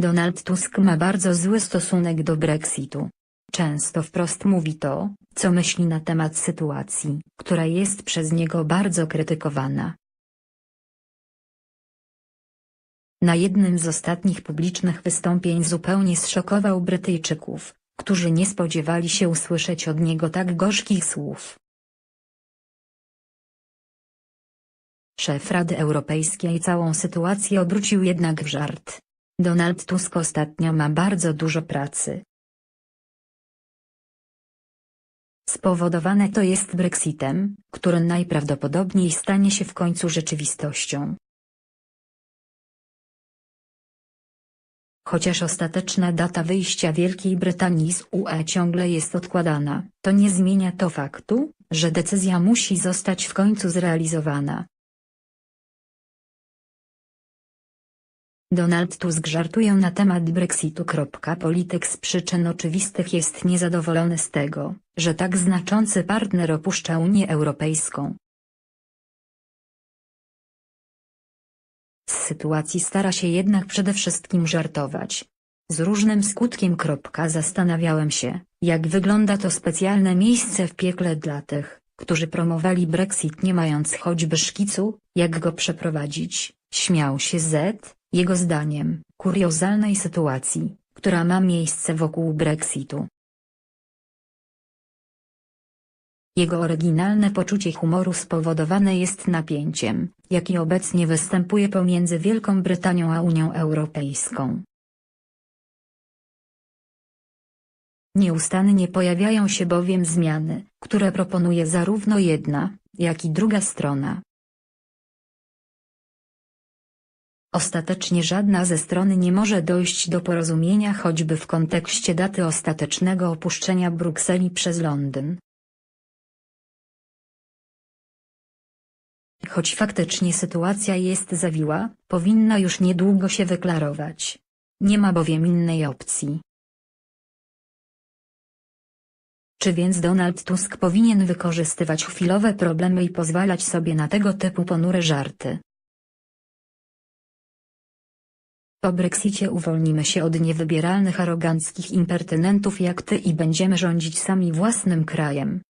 Donald Tusk ma bardzo zły stosunek do Brexitu. Często wprost mówi to, co myśli na temat sytuacji, która jest przez niego bardzo krytykowana. Na jednym z ostatnich publicznych wystąpień zupełnie zszokował Brytyjczyków, którzy nie spodziewali się usłyszeć od niego tak gorzkich słów. Szef Rady Europejskiej całą sytuację obrócił jednak w żart. Donald Tusk ostatnio ma bardzo dużo pracy. Spowodowane to jest Brexitem, który najprawdopodobniej stanie się w końcu rzeczywistością. Chociaż ostateczna data wyjścia Wielkiej Brytanii z UE ciągle jest odkładana, to nie zmienia to faktu, że decyzja musi zostać w końcu zrealizowana. Donald Tusk żartuje na temat Brexitu. Polityk z przyczyn oczywistych jest niezadowolony z tego, że tak znaczący partner opuszcza Unię Europejską. Z sytuacji stara się jednak przede wszystkim żartować. Z różnym skutkiem. Zastanawiałem się, jak wygląda to specjalne miejsce w piekle dla tych, którzy promowali Brexit nie mając choćby szkicu, jak go przeprowadzić, śmiał się Z, jego zdaniem, kuriozalnej sytuacji, która ma miejsce wokół Brexitu. Jego oryginalne poczucie humoru spowodowane jest napięciem, jaki obecnie występuje pomiędzy Wielką Brytanią a Unią Europejską. Nieustannie pojawiają się bowiem zmiany, które proponuje zarówno jedna, jak i druga strona. Ostatecznie żadna ze stron nie może dojść do porozumienia choćby w kontekście daty ostatecznego opuszczenia Brukseli przez Londyn. Choć faktycznie sytuacja jest zawiła, powinna już niedługo się wyklarować. Nie ma bowiem innej opcji. Czy więc Donald Tusk powinien wykorzystywać chwilowe problemy i pozwalać sobie na tego typu ponure żarty? Po Brexicie uwolnimy się od niewybieralnych aroganckich impertynentów jak ty i będziemy rządzić sami własnym krajem.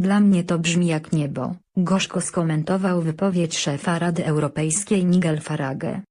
Dla mnie to brzmi jak niebo, gorzko skomentował wypowiedź szefa Rady Europejskiej Nigel Farage.